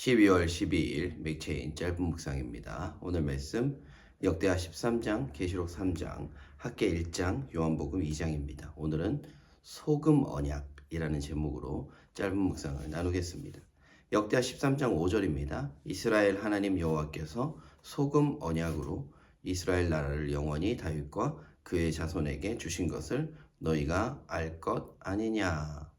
12월 12일 맥체인 짧은 묵상입니다. 오늘 말씀 역대하 13장, 계시록 3장, 학계 1장, 요한복음 2장입니다. 오늘은 소금 언약이라는 제목으로 짧은 묵상을 나누겠습니다. 역대하 13장 5절입니다. 이스라엘 하나님 여호와께서 소금 언약으로 이스라엘 나라를 영원히 다윗과 그의 자손에게 주신 것을 너희가 알 것 아니냐.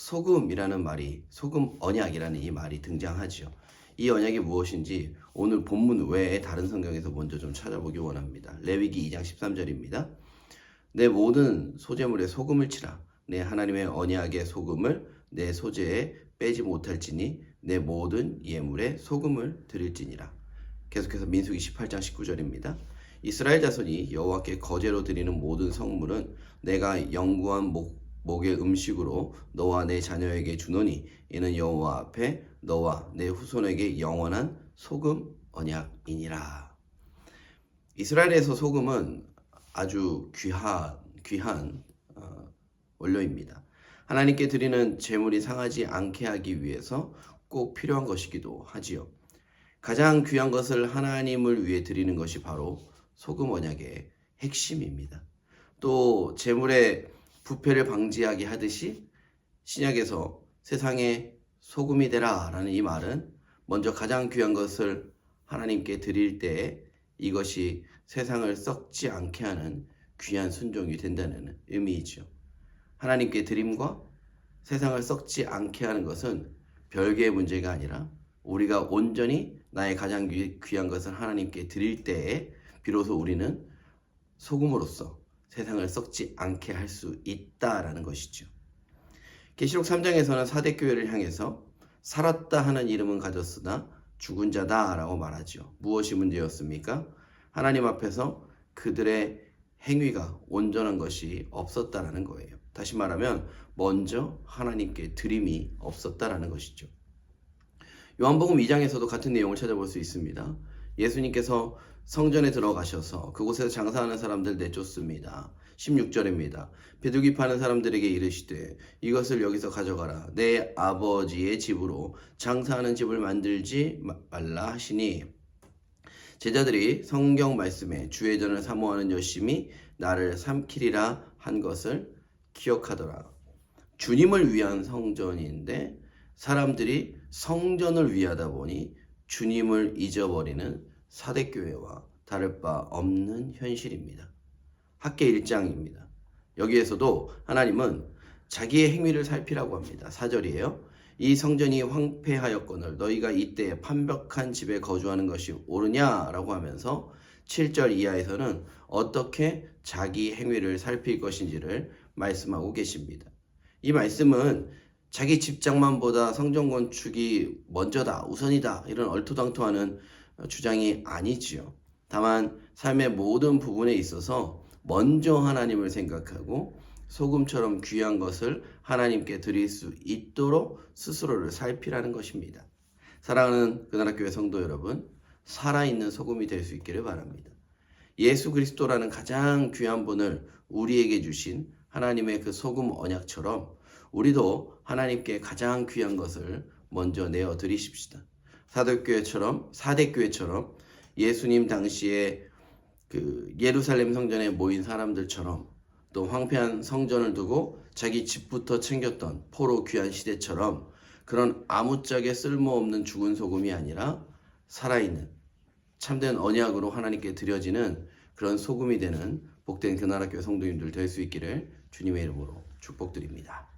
소금이라는 말이 소금 언약이라는 이 말이 등장하지요. 이 언약이 무엇인지 오늘 본문 외에 다른 성경에서 먼저 좀 찾아보기 원합니다. 레위기 2장 13절입니다. 내 모든 소재물에 소금을 치라. 내 하나님의 언약의 소금을 내 소재에 빼지 못할지니 내 모든 예물에 소금을 드릴지니라. 계속해서 민수기 18장 19절입니다. 이스라엘 자손이 여호와께 거제로 드리는 모든 성물은 내가 영구한 목 목의 음식으로 너와 내 자녀에게 주노니 이는 여호와 앞에 너와 내 후손에게 영원한 소금 언약이니라. 이스라엘에서 소금은 아주 귀한 귀한 어, 원료입니다. 하나님께 드리는 제물이 상하지 않게 하기 위해서 꼭 필요한 것이기도 하지요. 가장 귀한 것을 하나님을 위해 드리는 것이 바로 소금 언약의 핵심입니다. 또 제물의 부패를 방지하게 하듯이 신약에서 세상에 소금이 되라 라는 이 말은 먼저 가장 귀한 것을 하나님께 드릴 때 이것이 세상을 썩지 않게 하는 귀한 순종이 된다는 의미이죠. 하나님께 드림과 세상을 썩지 않게 하는 것은 별개의 문제가 아니라 우리가 온전히 나의 가장 귀한 것을 하나님께 드릴 때에 비로소 우리는 소금으로서 세상을 썩지 않게 할 수 있다라는 것이죠. 계시록 3장에서는 사대 교회를 향해서 살았다 하는 이름은 가졌으나 죽은 자다라고 말하죠. 무엇이 문제였습니까? 하나님 앞에서 그들의 행위가 온전한 것이 없었다라는 거예요. 다시 말하면 먼저 하나님께 드림이 없었다라는 것이죠. 요한복음 2장에서도 같은 내용을 찾아볼 수 있습니다. 예수님께서 성전에 들어가셔서 그곳에서 장사하는 사람들 내쫓습니다. 16절입니다. 비둘기 파는 사람들에게 이르시되 이것을 여기서 가져가라. 내 아버지의 집으로 장사하는 집을 만들지 말라 하시니 제자들이 성경 말씀에 주의 전을 사모하는 열심히 나를 삼키리라 한 것을 기억하더라. 주님을 위한 성전인데 사람들이 성전을 위하다 보니 주님을 잊어버리는 사대교회와 다를 바 없는 현실입니다. 학계 1장입니다. 여기에서도 하나님은 자기의 행위를 살피라고 합니다. 4절이에요. 이 성전이 황폐하였거늘 너희가 이때 판벽한 집에 거주하는 것이 옳으냐라고 하면서 7절 이하에서는 어떻게 자기 행위를 살필 것인지를 말씀하고 계십니다. 이 말씀은 자기 집장만보다 성전 건축이 먼저다, 우선이다 이런 얼토당토하는 주장이 아니지요. 다만 삶의 모든 부분에 있어서 먼저 하나님을 생각하고 소금처럼 귀한 것을 하나님께 드릴 수 있도록 스스로를 살피라는 것입니다. 사랑하는 그나라 교회 성도 여러분, 살아있는 소금이 될 수 있기를 바랍니다. 예수 그리스도라는 가장 귀한 분을 우리에게 주신 하나님의 그 소금 언약처럼 우리도 하나님께 가장 귀한 것을 먼저 내어 드리십시다. 사도교회처럼 사대교회처럼 예수님 당시에 그 예루살렘 성전에 모인 사람들처럼 또 황폐한 성전을 두고 자기 집부터 챙겼던 포로 귀한 시대처럼 그런 아무짝에 쓸모없는 죽은 소금이 아니라 살아있는 참된 언약으로 하나님께 드려지는 그런 소금이 되는 복된 그 나라 교회 성도님들 될 수 있기를 주님의 이름으로 축복드립니다.